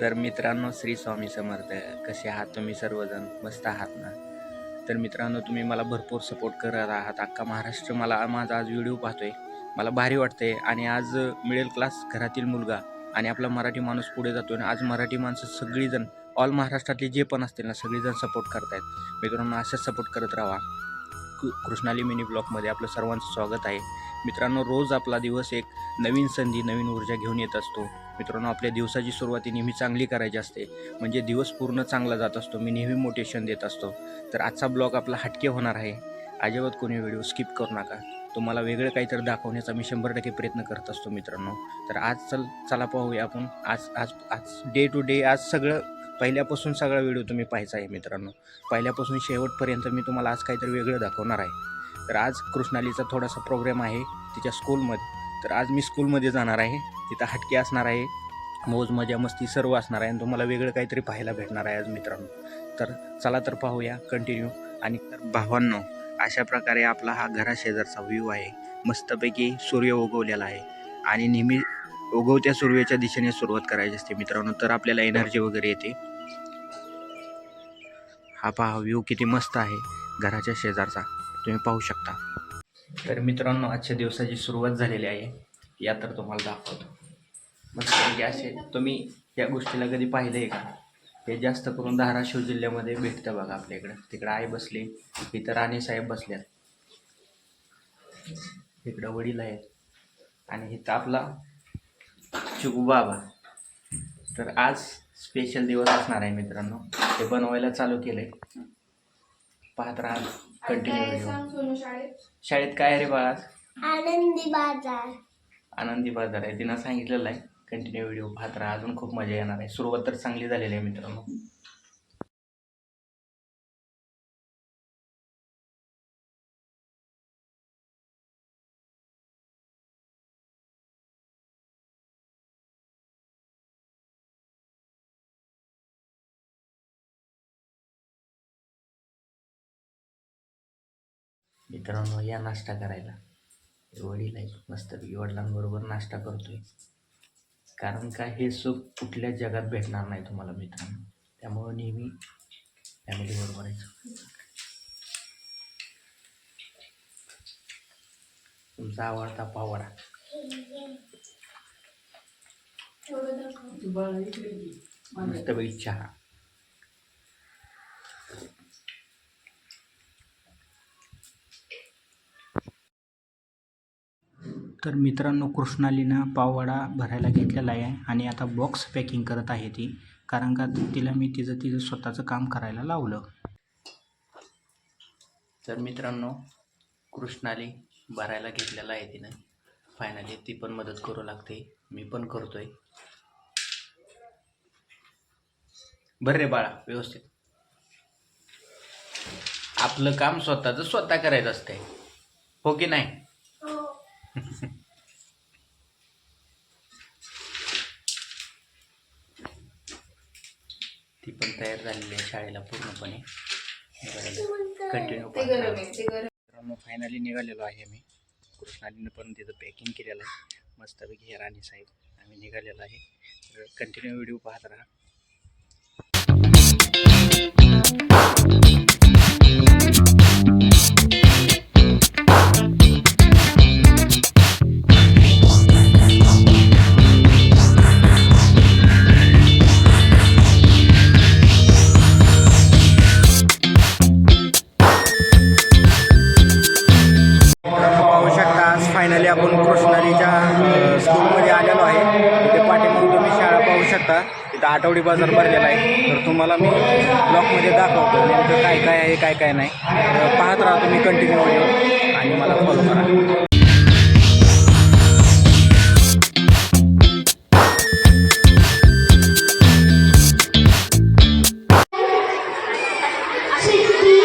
तर मित्रांनो श्री स्वामी समर्थ कसे आहात तुम्ही सर्वजण? मस्त आहात ना? तर मित्रांनो तुम्ही मला भरपूर सपोर्ट करत आहात. अख्खा महाराष्ट्र मला माझा आज व्हिडिओ पाहतोय. मला भारी वाटतंय. आणि आज मिडल क्लास घरातील मुलगा आणि आपला मराठी माणूस पुढे जातोय आणि आज मराठी माणसं सगळीजण ऑल महाराष्ट्रातले जे पण असतील ना सगळीजण सपोर्ट करतायत. मित्रांनो असंच सपोर्ट करत राहा. कृ कृष्णाली मिनी ब्लॉकमध्ये आपलं सर्वांचं स्वागत आहे. मित्रांनो रोज आपला दिवस एक नवीन संधी नवीन ऊर्जा घेऊन येत असतो. मित्रांनो आपल्या दिवसाची सुरुवात ही नेहमी चांगली करायची असते. म्हणजे दिवस पूर्ण चांगला जात असतो मी नेहमी मोटिवेशन देत असतो. तर आजचा ब्लॉग आपला हटके होणार आहे. अजिबात कोणी व्हिडिओ स्किप करू नका. तुम्हाला वेगळं काहीतरी दाखवण्याचा मी शंभर टक्के प्रयत्न करत असतो मित्रांनो. तर आज चल चला पाहूया आपण. आज आज आज डे टू डे आज सगळं पहिल्यापासून सगळा व्हिडिओ तुम्ही पाहायचा आहे मित्रांनो. पहिल्यापासून शेवटपर्यंत मी तुम्हाला आज काहीतरी वेगळं दाखवणार आहे. तर आज कृष्णालीचा थोडासा प्रोग्राम आहे तिच्या स्कूलमध्ये तर आज मी स्कूलमध्ये जाणार आहे. तिथं हटके असणार आहे मौज मजा मस्ती सर्व असणार आहे आणि तुम्हाला वेगळं काहीतरी पाहायला भेटणार आहे आज मित्रांनो. तर चला तर पाहूया कंटिन्यू आणि तर भावांनो अशा प्रकारे आपला हा घराशेजारचा व्ह्यू आहे. मस्तपैकी सूर्य उगवलेला आहे. आणि नेहमी उगवत्या सूर्याच्या दिशेने सुरुवात करायची असते मित्रांनो तर आपल्याला एनर्जी वगैरे येते. हा पहा व्ह्यू किती मस्त आहे घराच्या शेजारचा. तुम्ही पाहू शकता. तर मित्रांनो आजच्या दिवसाची सुरुवात झालेली आहे. या तर तुम्हाला दाखवतो. मस्त असे तुम्ही या गोष्टीला कधी पाहिलं आहे का? हे जास्त करून धाराशिव जिल्ह्यामध्ये भेटतं बघा आपल्या इकडं तिकडं आई बसली इथं राणीसाहेब बसल्यात. इकडं वडील आहेत. आणि इथं आपला चिकू बाबा. तर आज स्पेशल दिवस असणार आहे मित्रांनो. ते बनवायला चालू केलंय. पाहत राहा कंटिन्यू व्हिडिओ शाळेत काय आहे रे बाळा? आनंदी बाजार. आनंदी बाजार आहे. तिनं सांगितलेलं आहे. कंटिन्यू व्हिडिओ पाहत राहा. अजून खूप मजा येणार आहे. सुरुवात तर चांगली झालेली आहे मित्रांनो. मित्रांनो या नाश्ता करायला. वडील आहे मस्त वडिलांबरोबर नाश्ता करतोय. कारण का हे सुख कुठल्या जगात भेटणार नाही तुम्हाला मित्रांनो? त्यामुळं नेहमी फॅमिली बरोबर आहे. तुमचा आवडता पावडा. मस्तपैकी चहा. तर मित्रांनो कृष्णालीनं पाववाडा भरायला घेतलेला आहे आणि आता बॉक्स पॅकिंग करत आहे ती. कारण का तिला मी तिचं तिचं स्वतःचं काम करायला लावलं. तर मित्रांनो कृष्णाली भरायला घेतलेला आहे तिनं. फायनली ती पण मदत करू लागते. मी पण करतोय. बरं रे बाळा व्यवस्थित. आपलं काम स्वतःचं स्वतः करायचं असतंय. हो की नाही? ती पण तयार झालेली आहे शाळेला पूर्णपणे. कंटिन्यू मित्रांनो फायनली निघालेलो आहे मी. कृष्णालीनं पण तिथं पॅकिंग केलेलं आहे. मस्तपैकी हे राणी साहेब आम्ही निघालेलो आहे. तर कंटिन्यू व्हिडिओ पाहत राहा. पाठीमागून तुम्ही शाळा पाहू शकता. इथं आठवडी बाजार भरलेला आहे. तर तुम्हाला मी ब्लॉकमध्ये दाखवतो नेमकं काय काय आहे काय काय नाही. तर पाहत राहा तुम्ही कंटिन्यू व्हिडिओ आणि मला फॉलो करा.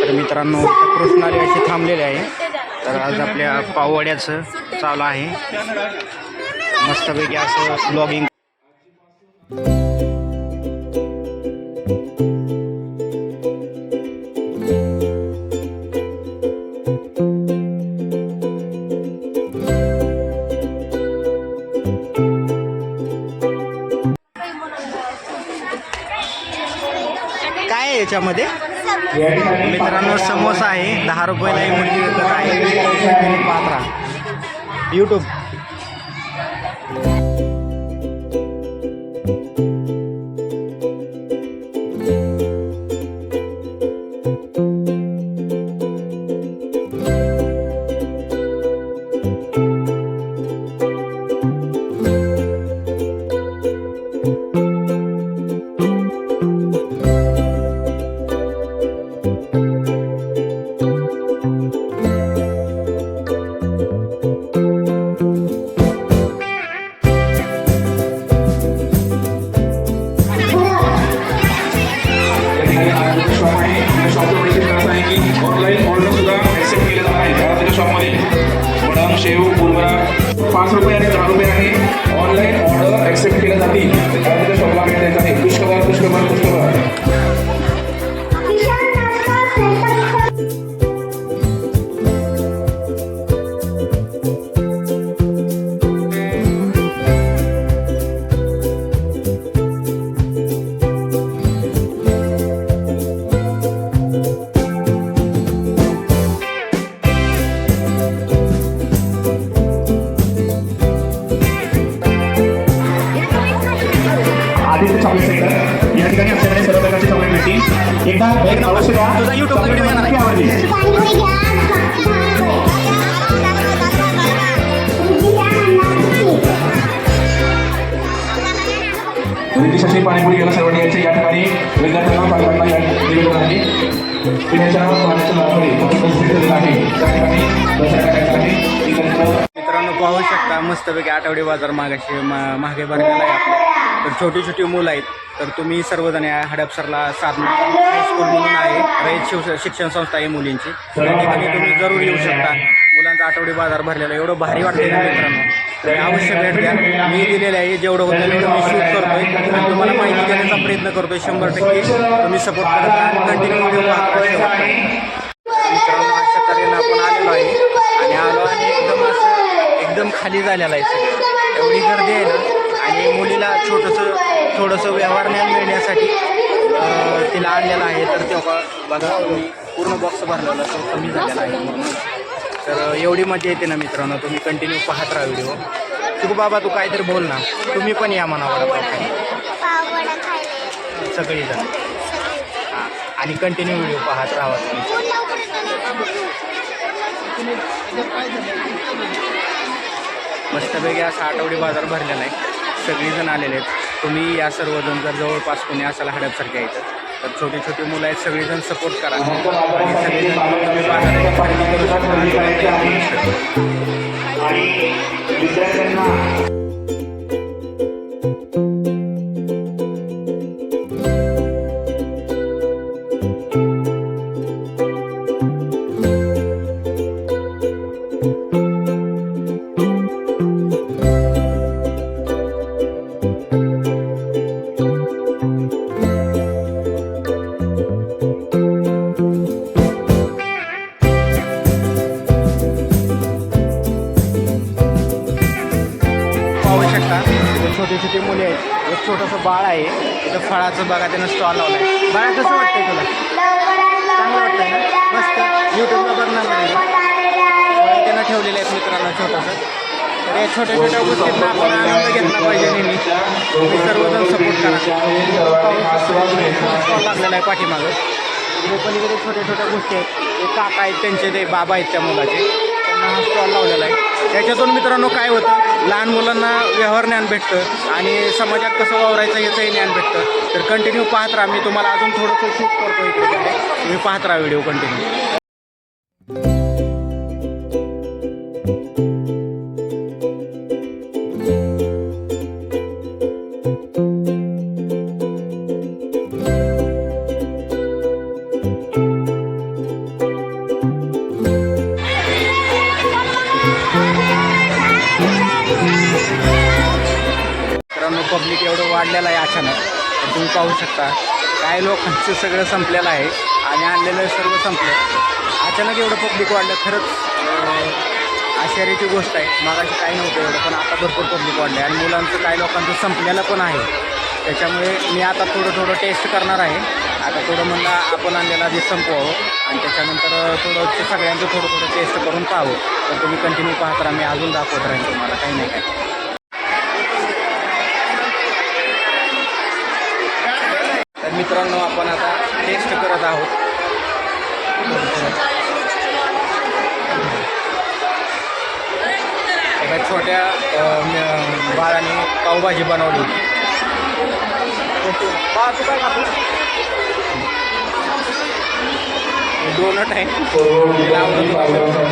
तर मित्रांनो कृष्णाली असे थांबलेले आहे. तर आज आपल्या पाववड्याचं चालू आहे. मस्तपैकी असं ब्लॉगिंग आहे याच्यामध्ये? मित्रांनो समोसा आहे. दहा रुपयाला ही मुलगी विकत आहे. पाहत यूट्यूब पाच रुपये आणि दहा रुपये आहे ऑनलाईन ऑर्डर ऍक्सेप्ट केल्या जातील कारण त्याच्या शॉपला भेट द्यायचं आहे पुष्कळ पुष्कळ पुष्कळ आपल्याकडे सर्व प्रकारचे मिळतील. एकदा भेट अवश्य द्या. तुझा येणार आहे. रिद्धी शशी पाणीपुरी याला सर्वांनी यायचे. या ठिकाणी विद्यार्थ्यांना पालकांना या आहे. पिण्याच्या पाण्याच्या आहे. त्या ठिकाणी मित्रांनो पाहू शकता मस्तपैकी आठवडी बाजार मागाशी मा मागे भरलेला आहे आपल्या तर छोटी छोटी मुलं आहेत. तर तुम्ही सर्वजण या हडपसरला साधना हायस्कूल म्हणून आहे. रयत शिव शिक्षण संस्था आहे मुलींची. त्या ठिकाणी तुम्ही जरूर येऊ शकता. मुलांचा आठवडी बाजार भरलेला एवढं भारी वाटते ना मित्रांनो. तर अवश्य भेट द्या. मी दिलेलं आहे. जेवढं होतं तेवढं मी शूट करतोय. आणि तुम्हाला माहिती देण्याचा प्रयत्न करतोय. शंभर टक्के तुम्ही सपोर्ट करत कंटिन्यू व्हिडिओ मित्रांनो अशा तऱ्हेनं आपण आलेलो आहे. आणि आलो आणि एकदम असं एकदम खाली झालेला आहे सगळं. एवढी गर्दी आहे ना. आणि मुलीला छोटंसं थोडंसं व्यवहार ज्ञान मिळण्यासाठी तिला आणलेलं आहे. तर तेव्हा बघा तुम्ही पूर्ण बॉक्स भरलेला तो कमी झालेला आहे. तर एवढी मजा येते ना मित्रांनो तुम्ही कंटिन्यू पाहत राहा व्हिडिओ तू बाबा तू काहीतरी बोल ना. तुम्ही पण या मनावर सगळी सगळीजण. हां आणि कंटिन्यू व्हिडिओ पाहत राहा तुम्ही. मस्तपैकी असा आठवडी बाजार भरलेला आहे. सगळेजण आलेले आहेत. तुम्ही या सर्वजण जर जवळपास कोणी असाल हडपसारखे आहेत तर छोटी छोटी मुलं आहेत सगळेजण सपोर्ट करा. आणि सगळेजण तुम्ही बाजारात खरेदी करू शकता. आणि इथं बघा त्यानं स्टॉल लावला आहे बाळा कसं वाटतंय तुला? चांगलं वाटतंय ना? मस्त. यूट्यूबला बघणार नाही फळं त्यानं ठेवलेले आहेत मित्रांनो छोटंसं. तर या छोट्या छोट्या गोष्टींना आपण आनंद घेतला पाहिजे नेहमी. तुम्ही सर्वजण सपोर्ट करा. स्टॉल लागलेला आहे पाठीमागं. इकडे छोट्या छोट्या गोष्टी आहेत. ते काका आहेत त्यांचे ते बाबा आहेत त्या मुलाचे. त्यांना हा स्टॉल लावलेला आहे. त्याच्यातून मित्रांनो काय होतं? लहान मुलांना व्यवहार ज्ञान भेटतं आणि समाजात कसं वावरायचं याचंही ज्ञान भेटतं. तर कंटिन्यू पाहत राहा. मी तुम्हाला अजून थोडंसं शूट करतो इकडे. तुम्ही पाहत राहा व्हिडिओ कंटिन्यू पब्लिक एवढं वाढलेलं आहे अचानक. तर तुम्ही पाहू शकता. काय लोकांचं सगळं संपलेलं आहे. आणि आणलेलं सर्व संपलं. अचानक एवढं पब्लिक वाढलं. खरंच आश्चर्याची गोष्ट आहे. मागाशी काही नव्हतं एवढं पण आता भरपूर पब्लिक वाढलं आहे आणि मुलांचं काही लोकांचं संपलेलं पण आहे. त्याच्यामुळे मी आता थोडं थोडं टेस्ट करणार आहे. आता थोडं म्हणलं आपण आणलेलं आधी संपवावं. आणि त्याच्यानंतर थोडं ते सगळ्यांचं थोडं थोडं टेस्ट करून पाहावं. तर तुम्ही कंटिन्यू पाहत राहा. मी अजून दाखवत राहीन तुम्हाला. काही नाही काय तर मित्रांनो आपण आता टेस्ट करत आहोत. एका छोट्या बाळाने पावभाजी बनवली होती. बा, डोनट आहे तिला आवडत होतं.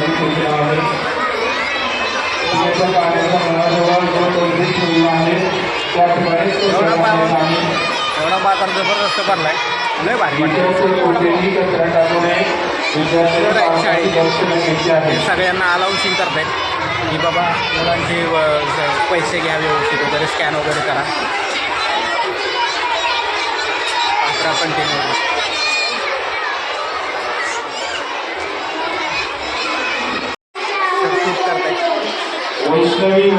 एवढा पाव एवढा बाजार जबरदस्त भरलाय लय भारी वाटतं सगळ्यांना अलाउन्सिंग करतायत की बाबा मुलांचे पैसे घ्या व्यवस्थित वगैरे स्कॅन वगैरे करा. अकरा कंटिन्यू वैष्णवी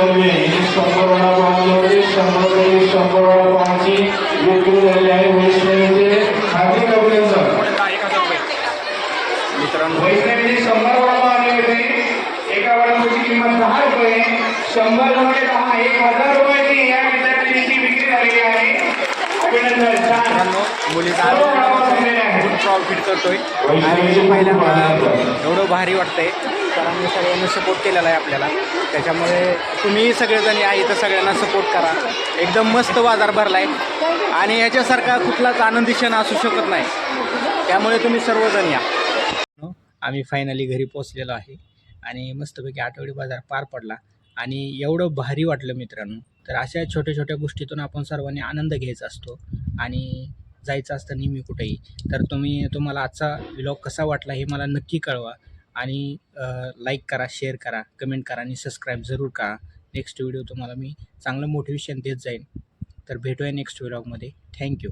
शंभर वडापावांमध्ये शंभर पैकी शंभर वडापावांची विक्री झाली आहे वैष्णवीचे हार्दिक अभिनंदन पुढे दहा एक हजार रुपये मित्रांनो वैष्णवीचे शंभर वडापाव आले होते एका वडापावची किंमत दहा रुपये शंभर गुणिले दहा एक हजार रुपयाची या विद्यार्थिनीची विक्री झालेली आहे अभिनंदन छान मित्रांनो मुलीचा खूप प्रॉफिट करतोय. आणि पहिल्यांदा एवढं भारी वाटतंय. मी सगळ्यांनी सपोर्ट केलेला आहे आपल्याला. त्याच्यामुळे तुम्ही सगळेजण या इथं सगळ्यांना सपोर्ट करा. एकदम मस्त बाजार भरला आहे आणि याच्यासारखा कुठलाच आनंदी क्षण असू शकत नाही. त्यामुळे तुम्ही सर्वजण या. आम्ही फायनली घरी पोचलेलो आहे. आणि मस्तपैकी आठवडी बाजार पार पडला. आणि एवढं भारी वाटलं मित्रांनो. तर अशा छोट्या छोट्या गोष्टीतून आपण सर्वांनी आनंद घ्यायचा असतो. आणि जायचं असतं नेहमी कुठेही. तर तुम्ही तुम्हाला आजचा व्लॉग कसा वाटला हे मला नक्की कळवा. आणि लाईक करा शेअर करा कमेंट करा आणि सबस्क्राईब जरूर करा. नेक्स्ट व्हिडिओ तुम्हाला मी चांगलं मोटिवेशन देत जाईन. तर भेटूया नेक्स्ट व्लॉगमध्ये थँक्यू